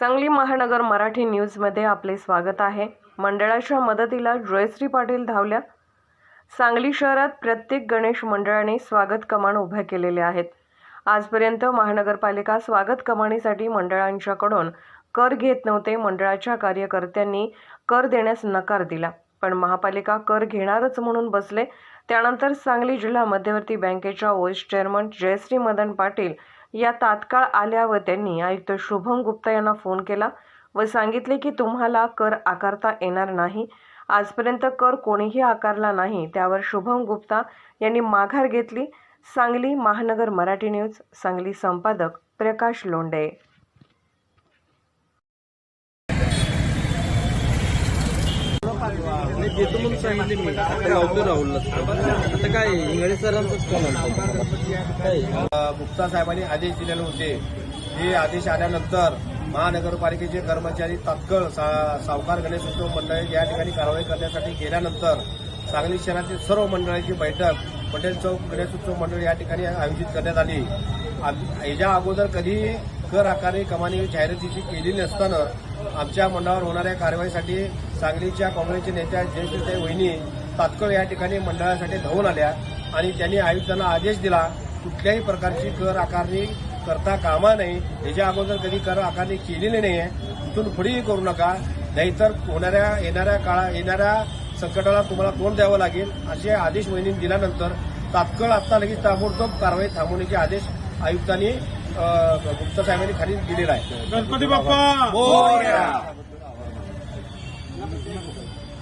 सांगली महानगर मराठी न्यूजमध्ये आपले स्वागत आहे. मंडळाच्या मदतीला जयश्री पाटील धावल्या. सांगली शहरात प्रत्येक गणेश मंडळाने स्वागत कमान उभ्या केलेल्या आहेत. आजपर्यंत महानगरपालिका स्वागत कमानीसाठी मंडळांच्याकडून कर घेत नव्हते. मंडळाच्या कार्यकर्त्यांनी कर देण्यास नकार दिला. पण महापालिका कर घेणारच म्हणून बसले. त्यानंतर सांगली जिल्हा मध्यवर्ती बँकेच्या व्हाईस चेअरमन जयश्री मदन पाटील या तात्काळ आल्या व त्यांनी आयुक्त शुभम गुप्ता यांना फोन केला व सांगितले की तुम्हाला कर आकारता येणार नाही. आजपर्यंत कर कोणीही आकारला नाही. त्यावर शुभम गुप्ता यांनी माघार घेतली. सांगली महानगर मराठी न्यूज सांगली संपादक प्रकाश लोंडे मी देतो म्हणून सांगितले मी. आता लावतो राहुलला. आता काय इंगळे सरांचंच आला. काय गुप्ता साहेबांनी आदेश दिलेले होते. हे आदेश आल्यानंतर महानगरपालिकेचे कर्मचारी तात्काळ सा- सावकार गणेश उत्सव मंडळ या ठिकाणी कारवाई करण्यासाठी गेल्यानंतर सांगली शहरातील सर्व मंडळाची बैठक पटेल चौक गणेश उत्सव मंडळ या ठिकाणी आयोजित करण्यात आली. याच्या अगोदर कधी कर आकारणी कमानी जाहिरातीची केली नसताना आमच्या मंडळावर होणाऱ्या कारवाईसाठी सांगलीच्या काँग्रेसच्या नेत्या जयश्रीताई वहिनी तात्काळ या ठिकाणी मंडळासाठी धावून आल्या आणि त्यांनी आयुक्तांना आदेश दिला कुठल्याही प्रकारची कर आकारणी करता कामा नये. याच्या अगोदर कधी कर आकारणी केलेली नाही आहे इथून पुढेही करू नका. नाहीतर होणाऱ्या येणाऱ्या काळा येणाऱ्या संकटाला तुम्हाला तोंड द्यावं लागेल असे आदेश वहिनी दिल्यानंतर तात्काळ आता लगेच ताबडतोब कारवाई थांबवण्याचे आदेश आयुक्तांनी गुप्ता साहेबांनी खाली दिलेला आहे गणपती बाप्पा! i'm